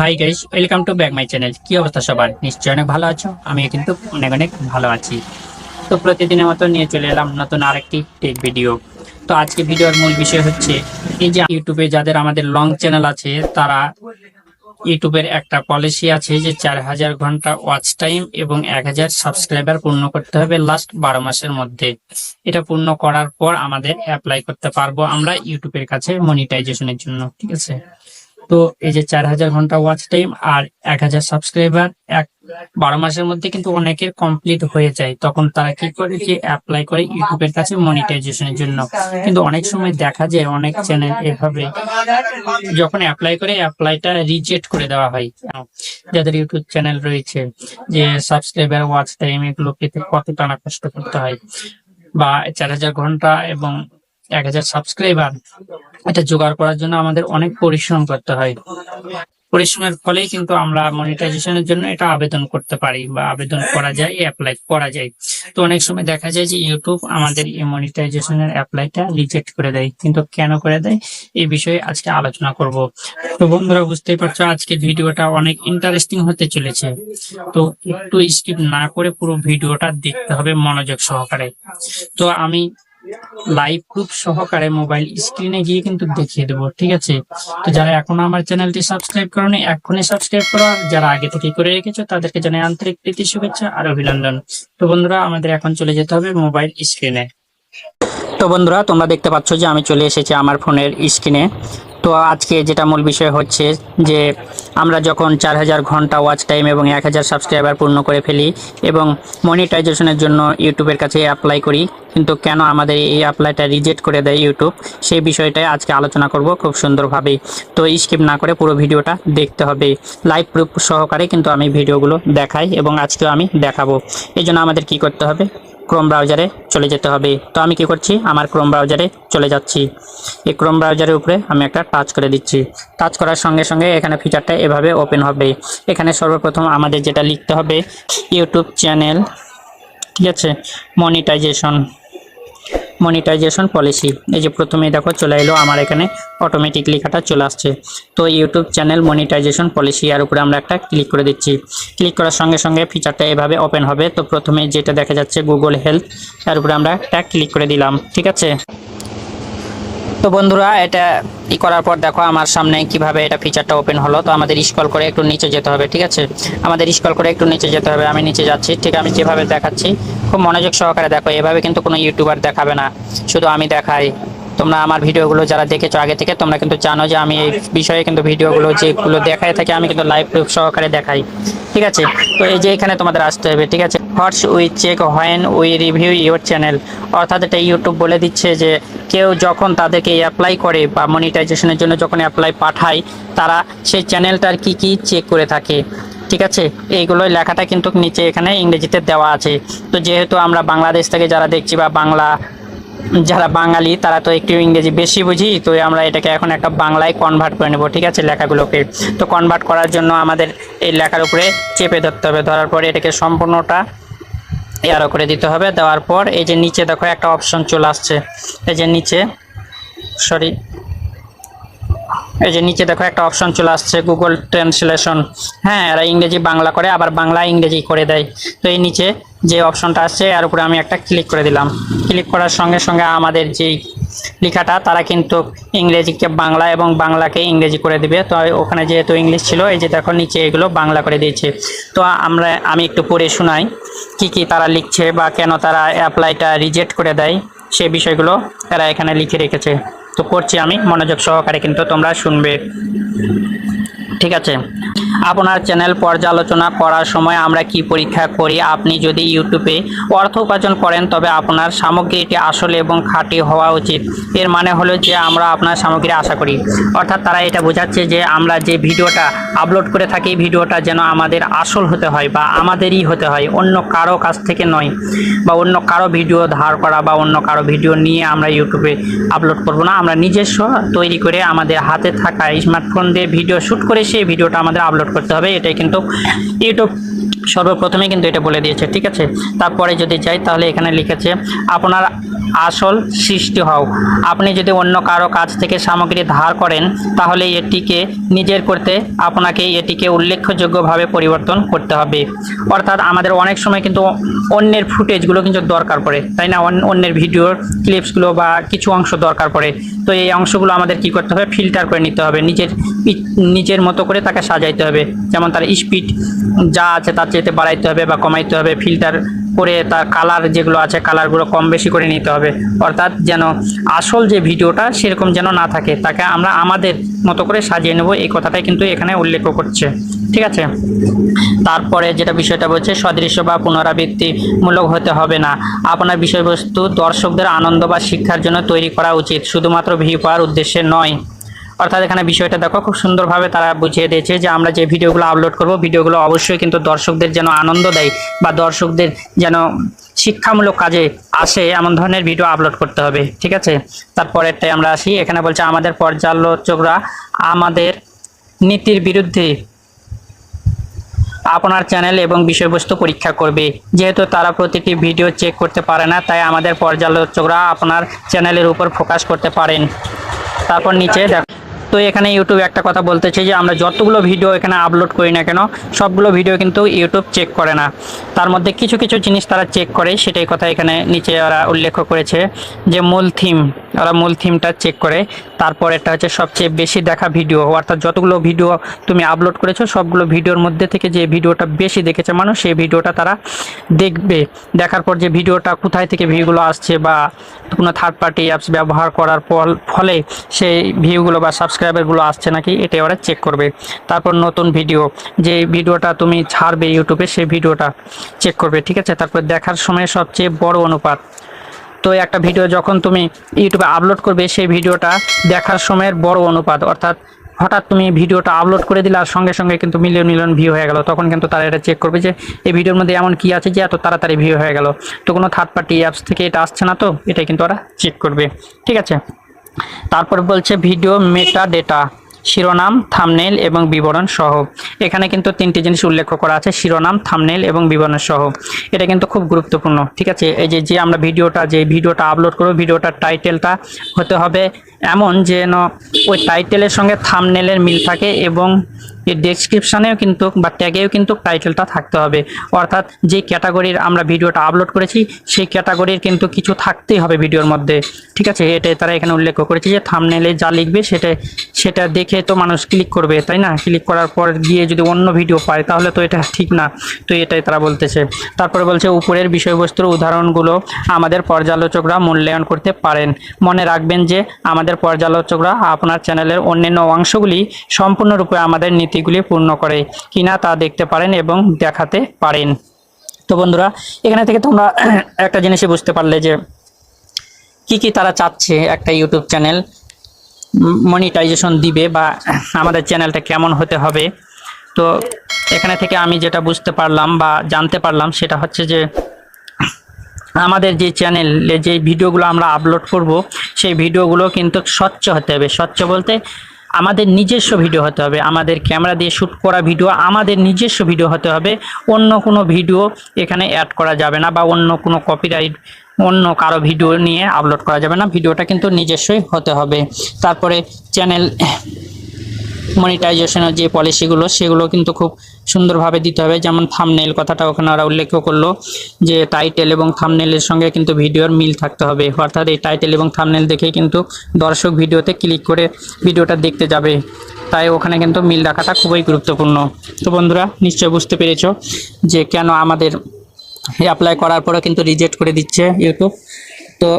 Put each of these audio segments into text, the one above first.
Hi guys welcome to back my channel কি অবস্থা সবার? নিশ্চয়ই অনেক ভালো আছো? আমি কিন্তু অনেক অনেক ভালো আছি। তো প্রতিদিনের মতো নিয়ে চলে এলাম নতুন আরেকটি টেক ভিডিও তো আজকে ভিডিওর মূল বিষয় হচ্ছে, এই যে ইউটিউবে যাদের আমাদের লং চ্যানেল আছে, তারা ইউটিউবের একটা পলিসি আছে যে চার হাজার ঘণ্টা ওয়াচ টাইম এবং এক হাজার সাবস্ক্রাইবার পূর্ণ করতে হবে লাস্ট বারো মাসের মধ্যে। এটা পূর্ণ করার পর আমাদের অ্যাপ্লাই করতে পারব আমরা ইউটিউবের কাছে মনিটাইজেশনের জন্য, ঠিক আছে? তো এই যে চার হাজার ঘণ্টা ওয়াচ টাইম আর এক হাজার সাবস্ক্রাইবার এক বারো মাসের মধ্যে কিন্তু অনেকের কমপ্লিট হয়ে যায়। তখন তারা কি করে যে অ্যাপ্লাই করে ইউটিউবের কাছে মনিটাইজেশনের জন্য। কিন্তু অনেক সময় দেখা যায়, অনেক চ্যানেল এভাবে যখন অ্যাপ্লাই করে অ্যাপ্লাইটা রিজেক্ট করে দেওয়া হয়। যাদের ইউটিউব চ্যানেল রয়েছে, যে সাবস্ক্রাইবার ওয়াচ টাইম এগুলো পেতে কত টানা কষ্ট করতে হয়। বা চার হাজার ঘণ্টা এবং এক হাজার সাবস্ক্রাইবার এটা জোগাড় করার জন্য আমাদের অনেক পরিশ্রম করতে হয়। পরিশ্রমের ফলেই কিন্তু আমরা মনিটাইজেশনের জন্য এটা আবেদন করতে পারি বা আবেদন করা যায় অ্যাপ্লাই করা যায়। তো অনেক সময় দেখা যায় যে ইউটিউব আমাদের এই মনিটাইজেশনের অ্যাপ্লাইটা রিজেক্ট করে দেয়। কিন্তু কেন করে দেয়? এই বিষয়ে আজকে আলোচনা করব। তো বন্ধুরা, বুঝতেই পারছ আজকে ভিডিওটা অনেক ইন্টারেস্টিং হতে চলেছে। তো একটু স্কিপ না করে পুরো ভিডিওটা দেখতে হবে মনোযোগ সহকারে। তো আমি লাইভ প্রুফ সহকারে মোবাইল স্ক্রিনে গিয়ে কিন্তু দেখিয়ে দেবো, ঠিক আছে? তো যারা এখনও আমার চ্যানেলটি সাবস্ক্রাইব করোনি এখনই সাবস্ক্রাইব করো, আর যারা আগে থেকে করে রেখেছো, তাদেরকে জানাই আন্তরিক প্রীতি, শুভেচ্ছা আর অভিনন্দন। তো বন্ধুরা, আমাদের এখন চলে যেতে হবে মোবাইল স্ক্রিনে তো বন্ধুরা, তোমরা দেখতে পাচ্ছ যে আমি চলে এসেছি আমার ফোনের স্ক্রিনে তো আজকে যেটা মূল বিষয় হচ্ছে যে আমরা যখন চার হাজার ঘণ্টা ওয়াচ টাইম এবং এক হাজার সাবস্ক্রাইবার পূর্ণ করে ফেলি এবং মনিটাইজেশনের জন্য ইউটিউবের কাছে অ্যাপ্লাই করি, কিন্তু কেন আমাদের এই অ্যাপ্লাইটা রিজেক্ট করে দেয় ইউটিউব? সেই বিষয়টাই আজকে আলোচনা করব খুব সুন্দরভাবে তো স্কিপ না করে পুরো ভিডিওটা দেখতে হবে। লাইভ প্রুফ সহকারে কিন্তু আমি ভিডিওগুলো দেখাই এবং আজকেও আমি দেখাবো। এই জন্য আমাদের কি করতে হবে? ক্রোম ব্রাউজারে চলে যেতে হবে। তো আমি কি করছি? আমার ক্রোম ব্রাউজারে চলে যাচ্ছি। এই ক্রোম ব্রাউজারের উপরে আমি একটা টাচ করে দিচ্ছি। টাচ করার সঙ্গে সঙ্গে এখানে ফিচারটা এভাবে ওপেন হবে। এখানে সর্বপ্রথম আমাদের যেটা লিখতে হবে ইউটিউব চ্যানেল ঠিক আছে? মনিটাইজেশন মনিটাইজেশন পলিসি এই যে প্রথমে দেখো চলে এলো আমার এখানে অটোমেটিক লেখাটা চলে আসছে। তো ইউটিউব চ্যানেল মনিটাইজেশন পলিসি এর উপরে আমরা একটা ক্লিক করে দিচ্ছি। ক্লিক করার সঙ্গে সঙ্গে ফিচারটা এভাবে ওপেন হবে। তো প্রথমে যেটা দেখা যাচ্ছে গুগল হেলথ এর উপরে আমরা একটা ক্লিক করে দিলাম। ঠিক আছে? তো বন্ধুরা, এটা ই করার পর দেখো আমার সামনে কীভাবে এটা ফিচারটা ওপেন হলো। তো আমাদের স্ক্রল করে একটু নিচে যেতে হবে, ঠিক আছে? আমাদের স্ক্রল করে একটু নিচে যেতে হবে। আমি নিচে যাচ্ছি। ঠিক আমি যেভাবে দেখাচ্ছি খুব মনোযোগ সহকারে দেখো, এভাবে কিন্তু কোনো ইউটিউবার দেখাবে না। শুধু আমি দেখাই। তোমরা আমার ভিডিওগুলো যারা দেখেছ আগে থেকে, তোমরা কিন্তু জানো যে আমি এই বিষয়ে কিন্তু ভিডিওগুলো যেগুলো দেখাই থাকি, আমি কিন্তু লাইভ প্রুফ সহকারে দেখাই। ঠিক আছে? তো এই যে এখানে তোমাদের আসতে হবে, ঠিক আছে? What's we check when we review your channel অর্থাৎ এটা ইউটিউব বলে দিচ্ছে যে কেউ যখন তাদেরকে অ্যাপ্লাই করে বা মনিটাইজেশনের জন্য যখন অ্যাপ্লাই পাঠায়, তারা সেই চ্যানেলটার কি কি চেক করে থাকে। ঠিক আছে? এইগুলো লেখাটা কিন্তু নিচে এখানে ইংরেজিতে দেওয়া আছে। তো যেহেতু আমরা বাংলাদেশ থেকে যারা দেখছি বা বাংলা, যারা বাঙালি, তারা তো একটু ইংরেজি বেশি বুঝি, তো আমরা এটাকে এখন একটা বাংলায় কনভার্ট করে নেব, ঠিক আছে, লেখাগুলোকে। তো কনভার্ট করার জন্য আমাদের এই লেখার উপরে চেপে ধরতে হবে। ধরার পরে এটাকে সম্পূর্ণটা এয়ারো করে দিতে হবে। দেওয়ার পর এই যে নিচে দেখো একটা অপশন চলে আসছে। এই যে নিচে সরি এই যে নিচে দেখো একটা অপশন চলে আসছে গুগল ট্রান্সলেশন হ্যাঁ এরা ইংরেজি বাংলা করে, আবার বাংলা ইংরেজি করে দেয়। তো এই নিচে যে অপশনটা আসছে, এর উপরে আমি একটা ক্লিক করে দিলাম। ক্লিক করার সঙ্গে সঙ্গে আমাদের যেই লেখাটা, তারা কিন্তু ইংরেজিকে বাংলা এবং বাংলাকে ইংরেজি করে দিবে। তো ওখানে যেহেতু ইংলিশ ছিল, এই যে দেখো নিচে এগুলো বাংলা করে দিয়েছে। তো আমরা, আমি একটু পড়ে শোনাই, কি কি তারা লিখছে বা কেন তারা অ্যাপ্লাইটা রিজেক্ট করে দেয় সেই বিষয়গুলো এরা এখানে লিখে রেখেছে। তো করছি আমি মনোযোগ সহকারে কিন্তু তোমরা শুনবে। ঠিক আছে? আপনার চ্যানেল পর্যালোচনা করার সময় আমরা কি পরীক্ষা করি? আপনি যদি ইউটিউবে অর্থ উপার্জন করেন, তবে আপনার সামগ্রীটি আসল এবং খাঁটি হওয়া উচিত। এর মানে হলো যে আমরা আপনার সামগ্রী আশা করি। অর্থাৎ তারা এটা বোঝাচ্ছে যে আমরা যে ভিডিওটা আপলোড করে থাকি ভিডিওটা যেন আমাদের আসল হতে হয় বা আমাদেরই হতে হয়। অন্য কারও কাছ থেকে নয় বা অন্য কারও ভিডিও ধার করা বা অন্য কারও ভিডিও নিয়ে আমরা ইউটিউবে আপলোড করব না। আমরা নিজস্ব তৈরি করে আমাদের হাতে থাকা স্মার্টফোন দিয়ে ভিডিও শ্যুট করে সেই ভিডিওটা আমাদের আপলোড করতে হবে এটাই কিন্তু ইউটিউব সর্বপ্রথমে কিন্তু এটা বলে দিয়েছে, ঠিক আছে? তারপরে যদি যাই তাহলে এখানে লিখেছে, আপনার আসল সৃষ্টি হও। আপনি যদি অন্য কারও কাছ থেকে সামগ্রী ধার করেন, তাহলে এটিকে নিজের করতে আপনাকে এটিকে উল্লেখযোগ্যভাবে পরিবর্তন করতে হবে। অর্থাৎ আমাদের অনেক সময় কিন্তু অন্যের ফুটেজগুলো কিন্তু দরকার পড়ে, তাই না? অন্য- অন্যের ভিডিওর ক্লিপসগুলো বা কিছু অংশ দরকার পড়ে। তো এই অংশগুলো আমাদের কি করতে হবে? ফিল্টার করে নিতে হবে। নিজের নিজের মতো করে তাকে সাজাইতে হবে। যেমন তার স্পিড যা আছে তার চেয়ে বাড়াইতে হবে বা কমাইতে হবে ফিল্টার করে তার কালার যেগুলো আছে কালারগুলো কম বেশি করে নিতে হবে। অর্থাৎ যেন আসল যে ভিডিওটা সেরকম যেন না থাকে, তাকে আমরা আমাদের মতো করে সাজিয়ে নেব, এই কথাটাই কিন্তু এখানে উল্লেখ করছে। ঠিক আছে? তারপরে যেটা বিষয়টা বলছে, সদৃশ্য বা পুনরাবৃত্তিমূলক হতে হবে না। আপনার বিষয়বস্তু দর্শকদের আনন্দ বা শিক্ষার জন্য তৈরি করা উচিত, শুধুমাত্র ভিউ পাওয়ার উদ্দেশ্যে নয়। অর্থাৎ এখানে বিষয়টা দেখো, খুব সুন্দরভাবে তারা বুঝিয়ে দিয়েছে যে আমরা যে ভিডিওগুলো আপলোড করব, ভিডিওগুলো অবশ্যই কিন্তু দর্শকদের যেন আনন্দ দেয় বা দর্শকদের যেন শিক্ষামূলক কাজে আসে এমন ধরনের ভিডিও আপলোড করতে হবে, ঠিক আছে? তারপরেরটাই আমরা আসি, এখানে বলছে আমাদের পর্যালোচকরা আমাদের নীতির বিরুদ্ধে আপনার চ্যানেল এবং বিষয়বস্তু পরীক্ষা করবে। যেহেতু তারা প্রতিটি ভিডিও চেক করতে পারে না, তাই আমাদের পর্যালোচকরা আপনার চ্যানেলের উপর ফোকাস করতে পারেন। তারপর নিচে দেখ। তো এখানে ইউটিউব একটা কথা বলতেছে যে, আমরা যতগুলো ভিডিও এখানে আপলোড করি না কেন, সবগুলো ভিডিও কিন্তু ইউটিউব চেক করে না। তার মধ্যে কিছু কিছু জিনিস তারা চেক করে, সেটাই কথা এখানে নিচে ওরা উল্লেখ করেছে যে, মূল থিম ওরা মূল থিমটা চেক করে। তারপর এটা হচ্ছে সবচেয়ে বেশি দেখা ভিডিও অর্থাৎ যতগুলো ভিডিও তুমি আপলোড করেছ, সবগুলো ভিডিওর মধ্যে থেকে যে ভিডিওটা বেশি দেখেছে মানুষ, সেই ভিডিওটা তারা দেখবে। দেখার পর যে ভিডিওটা কোথায় থেকে ভিউগুলো আসছে বা কোনো থার্ড পার্টি অ্যাপস ব্যবহার করার ফল ফলে সেই ভিউগুলো বা সাবস্ক্রাইবারগুলো আসছে নাকি, এটা ওরা চেক করবে। তারপর নতুন ভিডিও যে ভিডিওটা তুমি ছাড়বে ইউটিউবে সেই ভিডিওটা চেক করবে, ঠিক আছে? তারপর দেখার সময় সবচেয়ে বড় অনুপাত। তো একটা ভিডিও যখন তুমি ইউটিউবে আপলোড করবে, সেই ভিডিওটা দেখার সময়ের বড় অনুপাত। অর্থাৎ হঠাৎ তুমি ভিডিওটা আপলোড করে দিলে, আর সঙ্গে সঙ্গে কিন্তু মিলিয়ন মিলিয়ন ভিউ হয়ে গেল। তখন কিন্তু তারা এটা চেক করবে যে, এই ভিডিওর মধ্যে এমন কি আছে যে, এত তাড়াতাড়ি ভিউ হয়ে গেল। তো কোনো থার্ড পার্টি অ্যাপস থেকে এটা আসছে না তো এটা কিন্তু ওরা চেক করবে। ঠিক আছে? তারপর বলছে ভিডিও মেটা ডেটা শিরোনাম থামনেল এবং বিবরণ সহ। এখানে কিন্তু তিনটি জিনিস উল্লেখ করা আছে, শিরোনাম থামনেল এবং বিবরণ সহ। এটা কিন্তু খুব গুরুত্বপূর্ণ, ঠিক আছে? এই যে যে আমরা ভিডিওটা, যে ভিডিওটা আপলোড করব, ভিডিওটার টাইটেলটা হতে হবে এমন যেন ওই টাইটেলের সঙ্গে থামনেলের মিল থাকে এবং এর ডেসক্রিপশানেও কিন্তু বা ট্যাগেও কিন্তু টাইটেলটা থাকতে হবে। অর্থাৎ যে ক্যাটাগরির আমরা ভিডিওটা আপলোড করেছি, সেই ক্যাটাগরির কিন্তু কিছু থাকতেই হবে ভিডিওর মধ্যে, ঠিক আছে? এটাই তারা এখানে উল্লেখ করেছে যে থামনেলে যা লিখবে, সেটা সেটা দেখে তো মানুষ ক্লিক করবে, তাই না? ক্লিক করার পর গিয়ে যদি অন্য ভিডিও পায়, তাহলে তো এটা ঠিক না। তো এটাই তারা বলতেছে। তারপরে বলছে, উপরের বিষয়বস্তুর উদাহরণগুলো আমাদের পর্যালোচকরা মূল্যায়ন করতে পারেন। মনে রাখবেন যে, আমাদের পর্যালোচকরা আপনার চ্যানেলের অন্যান্য অংশগুলি সম্পূর্ণরূপে আমাদের নীতিগুলি পূর্ণ করে কিনা তা দেখতে পারেন এবং দেখাতে পারেন। তো বন্ধুরা, এখানে থেকে তোমরা একটা জিনিসই বুঝতে পারলে যে, কি কি তারা চাচ্ছে একটা ইউটিউব চ্যানেল মনিটাইজেশন দিবে বা আমাদের চ্যানেলটা কেমন হতে হবে। তো এখানে থেকে আমি যেটা বুঝতে পারলাম বা জানতে পারলাম সেটা হচ্ছে যে, আমাদের যে চ্যানেলে যে ভিডিওগুলো আমরা আপলোড করব, সেই ভিডিওগুলো কিন্তু স্বচ্ছ হতে হবে। স্বচ্ছ বলতে আমাদের নিজস্ব ভিডিও হতে হবে, আমাদের ক্যামেরা দিয়ে শ্যুট করা ভিডিও আমাদের নিজস্ব ভিডিও হতে হবে, অন্য কোনো ভিডিও এখানে অ্যাড করা যাবে না বা অন্য কোনো কপিরাইট অন্য কারও ভিডিও নিয়ে আপলোড করা যাবে না, ভিডিওটা কিন্তু নিজস্বই হতে হবে। তারপরে চ্যানেল মনিটাইজেশনের যে পলিসিগুলো সেগুলো কিন্তু খুব সুন্দরভাবে দিতে হবে। যেমন থামনেল কথাটা ওখানে ওরা উল্লেখ করল যে টাইটেল এবং থামনেলের সঙ্গে কিন্তু ভিডিওর মিল থাকতে হবে। অর্থাৎ এই টাইটেল এবং থামনেল দেখেই কিন্তু দর্শক ভিডিওতে ক্লিক করে ভিডিওটা দেখতে যাবে। তাই ওখানে কিন্তু মিল রাখাটা খুবই গুরুত্বপূর্ণ। তো বন্ধুরা নিশ্চয় বুঝতে পেরেছ যে কেন আমাদের অ্যাপ্লাই করার পরে কিন্তু রিজেক্ট করে দিচ্ছে ইউটিউব তো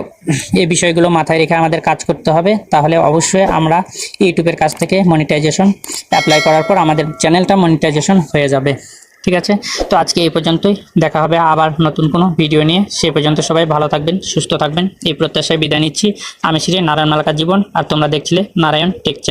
এই বিষয়গুলো মাথায় রেখে আমাদের কাজ করতে হবে। তাহলে অবশ্যই আমরা ইউটিউবের কাছ থেকে মনিটাইজেশন অ্যাপ্লাই করার পর আমাদের চ্যানেলটা মনিটাইজেশন হয়ে যাবে। ঠিক আছে? তো আজকে এই পর্যন্তই। দেখা হবে আবার নতুন কোনো ভিডিও নিয়ে। সে পর্যন্ত সবাই ভালো থাকবেন, সুস্থ থাকবেন। এই প্রত্যাশায় বিদায় নিচ্ছি। আমি শ্রী নারায়ণ মালকা জীবন। আর তোমরা দেখছিলে নারায়ণ টেক চ্যানেল